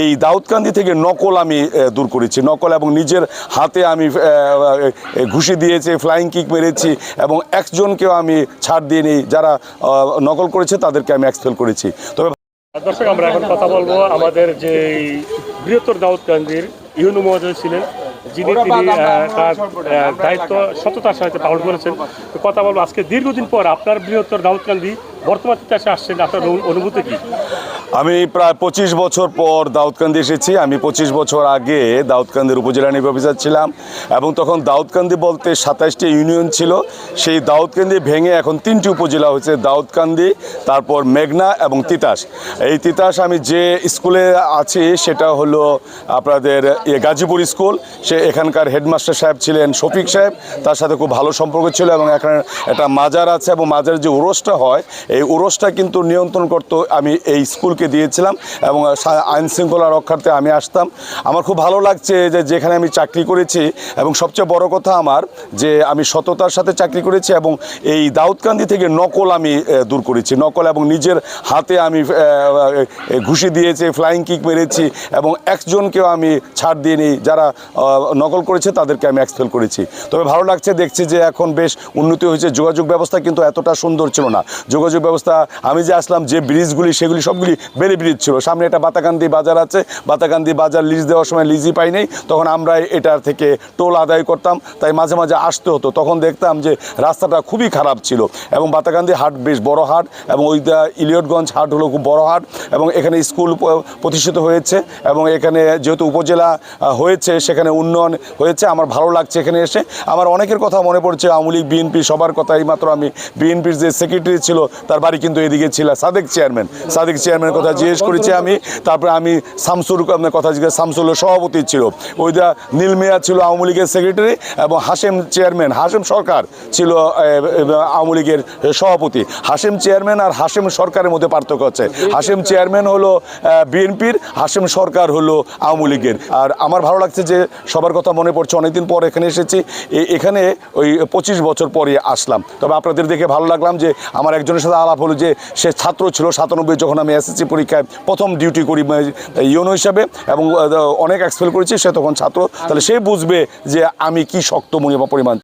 এই দাউদকান্দি থেকে নকল আমি দূর করেছি। নকল এবং নিজের হাতে আমি ঘুষি দিয়েছি ফ্লাইং কিক মেরেছি এবং একজনকেও আমি ছাড় দিয়ে নিই যারা নকল করেছে তাদেরকে আমি এক্সপেল করেছি। তবে দর্শক আমরা এখন কথা বলব আমাদের যে বৃহত্তর দাউদকান্দির ইউনু মহোদয় ছিলেন যিনি তিনি তার দায়িত্ব সততার সাথে পালন করেছেন। তো কথা বলব আজকে দীর্ঘদিন পর আপনার বৃহত্তর দাউদকান্দি বর্তমান তিতাসে আসছেন আপনার অনুভূতি কি? আমি প্রায় পঁচিশ বছর পর দাউদকান্দি এসেছি। আমি পঁচিশ বছর আগে দাউদকান্দির উপজেলা নির্বাহী অফিসার ছিলাম এবং তখন দাউদকান্দি বলতে সাতাইশটি ইউনিয়ন ছিল। সেই দাউদকান্দি ভেঙে এখন তিনটি উপজেলা হয়েছে, দাউদকান্দি, তারপর মেঘনা এবং তিতাস। এই তিতাস আমি যে স্কুলে আছি সেটা হলো আপনাদের গাজীপুর স্কুল। সে এখানকার হেডমাস্টার সাহেব ছিলেন শফিক সাহেব। তার সাথে খুব ভালো সম্পর্ক ছিল এবং এখানে একটা মাজার আছে এবং মাজারের যে উরসটা হয়, এই উরসটা কিন্তু নিয়ন্ত্রণ করতো আমি এই স্কুলকে দিয়েছিলাম এবং আইন শৃঙ্খলা রক্ষার্থে আমি আসতাম। আমার খুব ভালো লাগছে যে যেখানে আমি চাকরি করেছি এবং সবচেয়ে বড় কথা আমার যে আমি সততার সাথে চাকরি করেছি এবং এই দাউদকান্দি থেকে নকল আমি দূর করেছি। নকল এবং নিজের হাতে আমি ঘুষি দিয়েছি ফ্লাইং কিক মেরেছি এবং একজনকেও আমি ছাড় দিয়ে নিই যারা নকল করেছে তাদেরকে আমি এক্সপেল করেছি। তবে ভালো লাগছে, দেখছি যে এখন বেশ উন্নতি হয়েছে। যোগাযোগ ব্যবস্থা কিন্তু এতটা সুন্দর ছিল না। যোগাযোগ ব্যবস্থা, আমি যে আসলাম, যে ব্রিজগুলি সেগুলি সবগুলি ব্রিজ ছিল। সামনে একটা বাতাকান্দি বাজার আছে। বাতাকান্দি বাজার লিজ দেওয়ার সময় লিজই পাই নাই। তখন আমরা এটার থেকে টোল আদায় করতাম। তাই মাঝে মাঝে আসতে হতো। তখন দেখতাম যে রাস্তাটা খুবই খারাপ ছিল এবং বাতাকান্দি হাট বেশ বড় হাট এবং ওই ইলিয়টগঞ্জ হাট হলো খুব বড় হাট এবং এখানে স্কুল প্রতিষ্ঠিত হয়েছে এবং এখানে যেহেতু উপজেলা হয়েছে, সেখানে উন্নয়ন হয়েছে। আমার ভালো লাগছে এখানে এসে। আমার অনেকের কথা মনে পড়ছে, আওয়ামী লীগ, বিএনপি, সবার কথা এইমাত্র আমি। বিএনপির যে সেক্রেটারি ছিল, তার বাড়ি কিন্তু এদিকে ছিল। সাদেক চেয়ারম্যান সাদেক চেয়ারম্যানের কথা জিজ্ঞেস করেছি আমি, তারপরে আমি শামসুর আপনার কথা জিজ্ঞেস শামসুল সভাপতি ছিল। ওই দা নীল মিয়া ছিল আওয়ামী লীগের সেক্রেটারি এবং হাসেম চেয়ারম্যান হাসেম সরকার ছিল আওয়ামী লীগের সভাপতি। হাসেম চেয়ারম্যান আর হাসেম সরকারের মধ্যে পার্থক্য আছে হাসেম চেয়ারম্যান হলো বিএনপির হাসেম সরকার হলো আওয়ামী লীগের। আর আমার ভালো লাগছে যে সবার কথা মনে পড়ছে, অনেকদিন পর এখানে এসেছি। এখানে ওই পঁচিশ বছর পরে আসলাম। তবে আপনাদের দেখে ভালো লাগলাম যে আমার একজনের সাথে আলাপ হলো যে সে ছাত্র ছিল সাতানব্বই, যখন আমি এসএসসি পরীক্ষায় প্রথম ডিউটি করি ইউনো হিসাবে, এবং অনেক এক্সপেল করেছি, সে তখন ছাত্র। তাহলে সে বুঝবে যে আমি কি শক্ত মনি বা পরিমাণ।